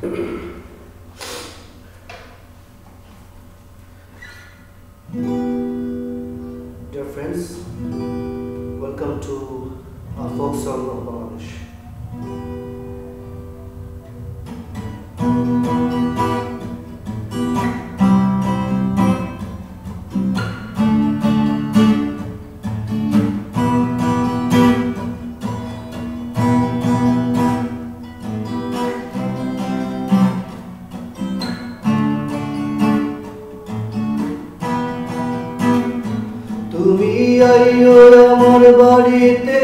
Dear friends, welcome to our folk song of Bangladesh. আইও আমার বাড়িতে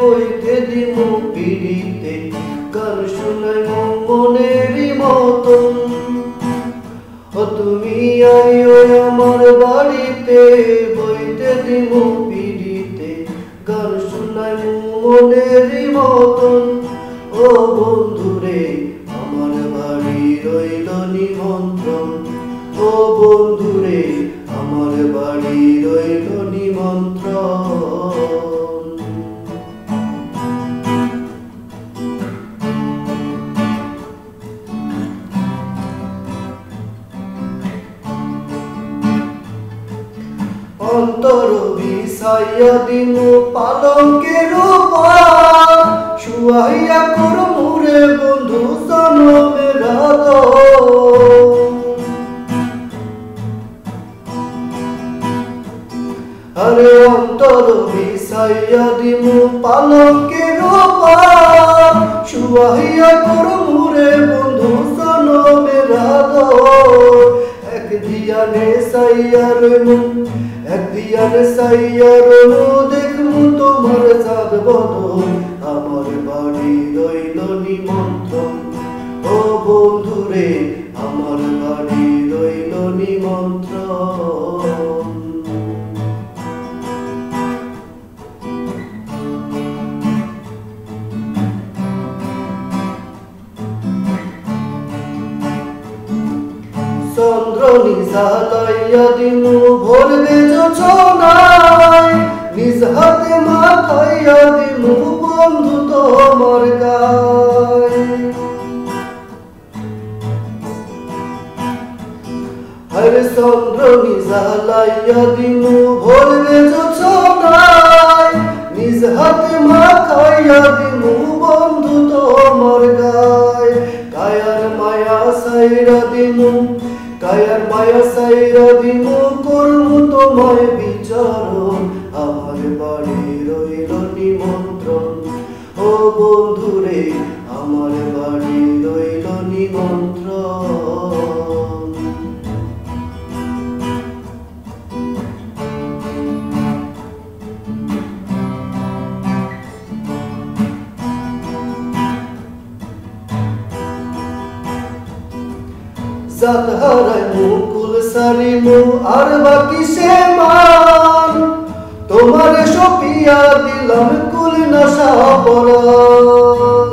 বইতে দিব পিড়িতে। গান শুনে মনেরই মতন। ও তুমি আইও আমার বাড়িতে বইতে দিব পিড়িতে। গান শুনাই মনেরই মতন। ও বন্ধুরে, আমার বাড়ি রইল নিমন্ত্রণ। ও বন্ধুরে, আমার বাড়ি অন্তর বিসাইয়া দিমু পালঙ্কের উপর শুয়াইয়া কর মুরে বন্ধু জনমের আরে অন্তর বিসাইয়া দিমু পালঙ্কের উপর শুয়াইয়া কর মুরে বন্ধু জনমের এক দিয়ানে সাইয়া রইমু এক দিয়ানে সাইয়া রইমু দেখমু তোমার চাঁদ বদল আমার বাড়ি রইল নিমন্ত্রণ। ও বন্ধুরে, আমার বাড়ি রইল নিমন্ত্রণ। চন্দ্র নিজালাইয়া দিমু ভরবে যোচনায় নিজ হাতে মাথাইয়া দিমু বন্ধু তোমার গায় হরে চন্দ্র নিজালাইয়া দিমু ভরবে যোচনায় নিজ কায়ার মায়া সাইরা দিন করব তোমায় বিচারণ। আমার বাড়ি রইল নিমন্ত্রণ। ও বন্ধুরে, আমার বাড়ি রইল নিমন্ত্রণ। জাত হারাই মুকুল সারিমু, আর বাকি সে মান তোমার সপিয়া দিলাম কুল নশা পরান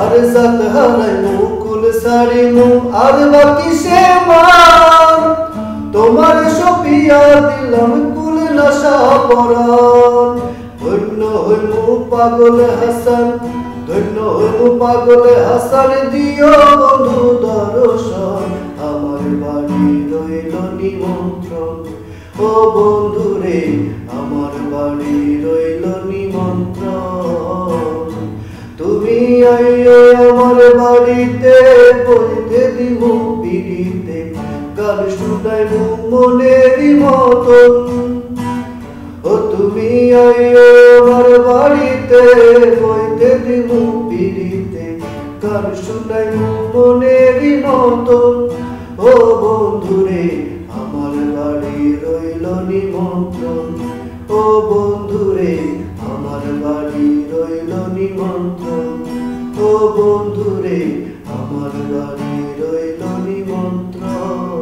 আর জাত হারাই মুকুল সারিমু, আর বাকি সে মান তোমার সপিয়া দিলাম কুল নশা পরান ধন্য হইমু পাগল হাসান ধন্য হইমু পাগল হাসান, দিও বন্ধু দর্শন। আমার বাড়ি রইল নিমন্ত্রণ। ও বন্ধুরে, আমার বাড়ি রইল নিমন্ত্রণ। তুমি আইও আমার বাড়িতে বইতে দিব পিড়িতে গান শুনাইমু মনেরই মতন। ও তুমি আইও হইতে দিব পিড়িতে। কার শুনাই মনেরই মতো। ও বন্ধুরে, আমার বাড়ি রইল নিমন্ত্রণ। ও বন্ধুরে, আমার বাড়ি রইল নিমন্ত্রণ। ও বন্ধুরে, আমার বাড়ি রইল নিমন্ত্রণ।